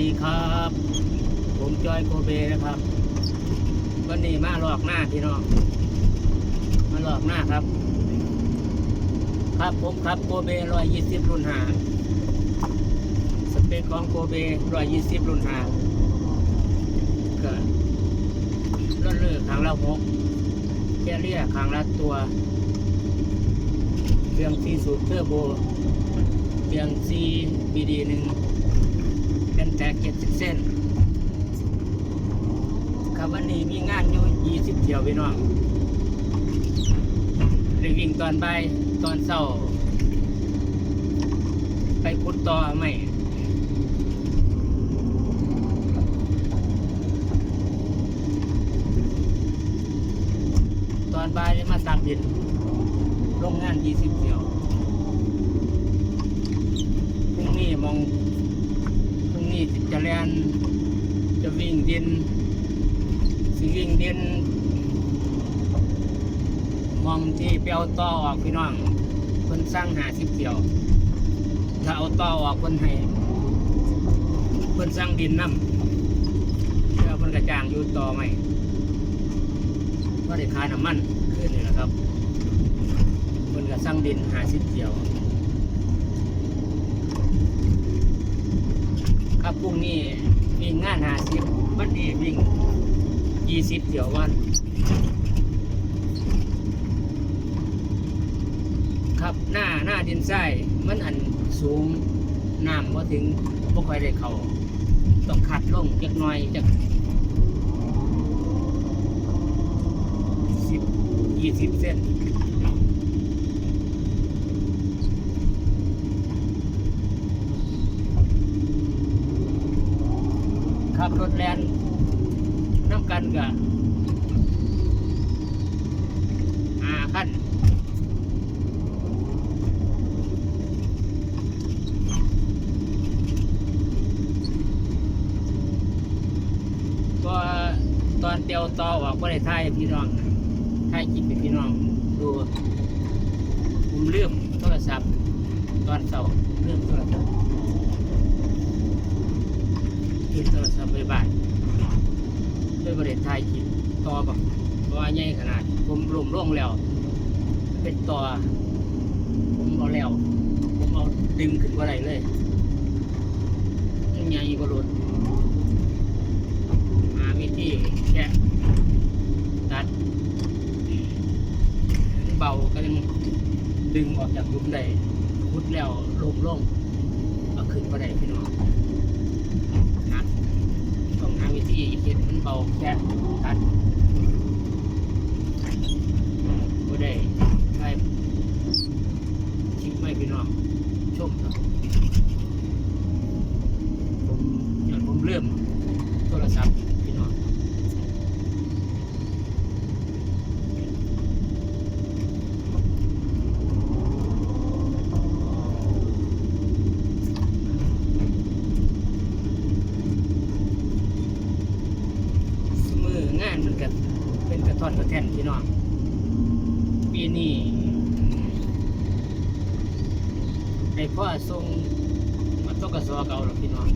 ดีครับ ผมจอยโกเบนะครับ วันนี้มาหลอกหน้าพี่น้อง มาหลอกหน้าครับ ครับผมครับโกเบร้อยยี่สิบรุ่นหาสเปคของโกเบร้อยยี่สิบรุ่นหาก็ล่นเลือขางละหกแคเรียขางละตัวเครื่องซีสูตรเทอร์โบเครื่องซีบีดีหนึ่ง นแตกเจ็ดสิบเส้นครับวันนี้มีงานอยู่ยี่สิบเที่ยวพี่น้องได้วิ่งตอนบ่ายตอนเช้า ไปขุดต่อไม่ตอนบ่ายมาสักดินโรงงานยี่สิบเที่ยวพรุ่งนี้มอง จะเรียนจะวิ่งดินสิวิ่งดินมองที่ไปเอาต่อออกพี่น้องเพิ่นสร้างหาสิบเกี่ยว ถ้าเอาต่อออกเพิ่นให้เพิ่นสร้างดินน้ำเพื่อเพิ่นกระจางอยู่ต่อไหมก็ได้คาน้ำมันขึ้นนี่แหละครับเพิ่นก็สร้างดินหาสิบเกี่ยว ครับพรุ่งนี้วิ่งงานหาสิบวันนี้วิ่งยี่สิบเที่ยววันครับหน้าหน้าดินทรายมันอันสูงน้ำพอถึงบ่ค่อยได้เขาต้องขัดลงจักหน่อยจักสิบยี่สิบเส้น รถแลนน้ำกันกับอาขั้นก็ตอนเตียวต่อออกก็ได้ถ่ายพี่น้องถ่ายคลิปให้พี่น้องดูผมเลื่อมโทรศัพท์ตอนเสาร์ลืมโทร ศัพท์กินโทรศัพท์ไปบ้านด้วยบริษัทไทยกินต่อแบบตัวใหญ่ขนาด ผมรวมร่วงแล้ว เป็นต่อ ผมเอาแล้ว ผมเอาดึงขึ้นว่าไรเลยยังใหญ่กว่ารถมามีที่แค่ตัดเบาก็ยังดึงออกจากลุมได้พุดแล้วลงลงเอาขึ้นว่าไรพี่น้อง นะต้องหาวิธีเห็ดมันเบาแค่ตัดก็ได้ใช่ชิปไม่พี่น้องชมครับผมย้อนผมเริ่มโทรศัพท์พี่น้องมืองานมันก็เป็นกระท่อนกระแท่นพี่น้องปีนี้ไอ้พ่อทรงมาต้องกระสอเก่าหรอกพี่น้อง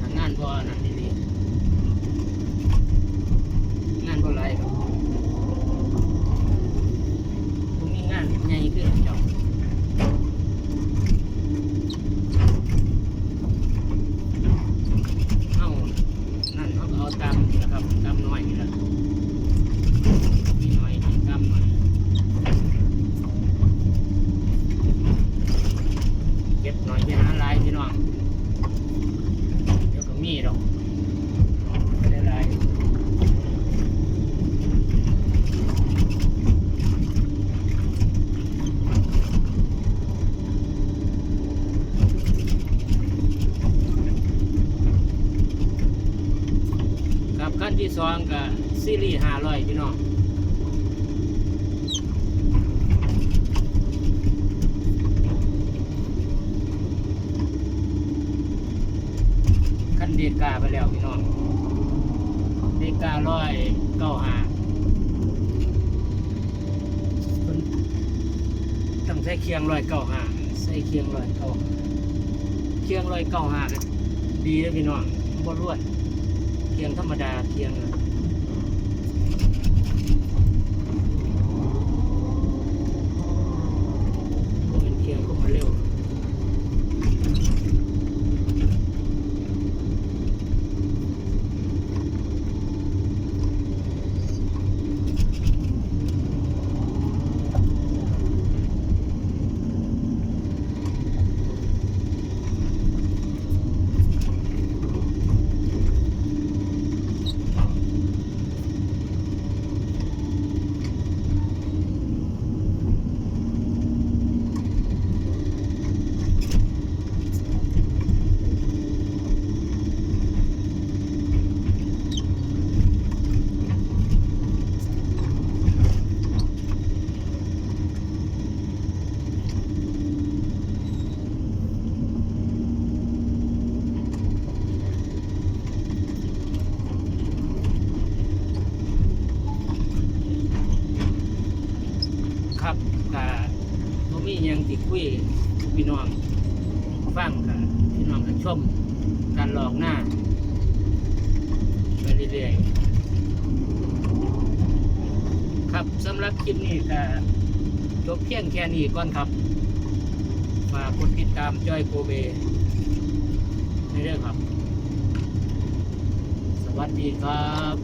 ทางงานพ่อนั่นดีงานพ่อไรครับตรงนี้งานใหญ่ขึ้นจ้าเอานั่นเขาก็เอาตามนี่แหละครับตามน้อยนี่แหละมีน้อยนี่ตามน้อย เก็บหน่อยที่หาหลายพี่น้อง เดี๋ยวก็มีดอกไม่ได้หลายกับ ขั้นที่สองกับซีรีส์ห้าร้อยพี่น้องขั้นเดกาไปแล้วพี่น้องเดการ้อยเก้าหาต้องใส่เคียงร้อยเก้าหาใส่เคียงร้อยเก้าเคียงร้อยเก้าหากันดีเลยพี่น้องบ่รวด เทียงธรรมดาเทียงน่ะบ่เป็นเคียงก็มาเร็ว ครับกะบ่มีหยังติ คุยพี่น้องฟังกะพี่น้องก็ชมการหลอกหน้าไปเรื่อยๆครับสำหรับคลิปนี้ก็จบเพียงแค่นี้ก่อนครับฝากกดติดตามจอยโกเบในเรื่องครับ สวัสดีครับ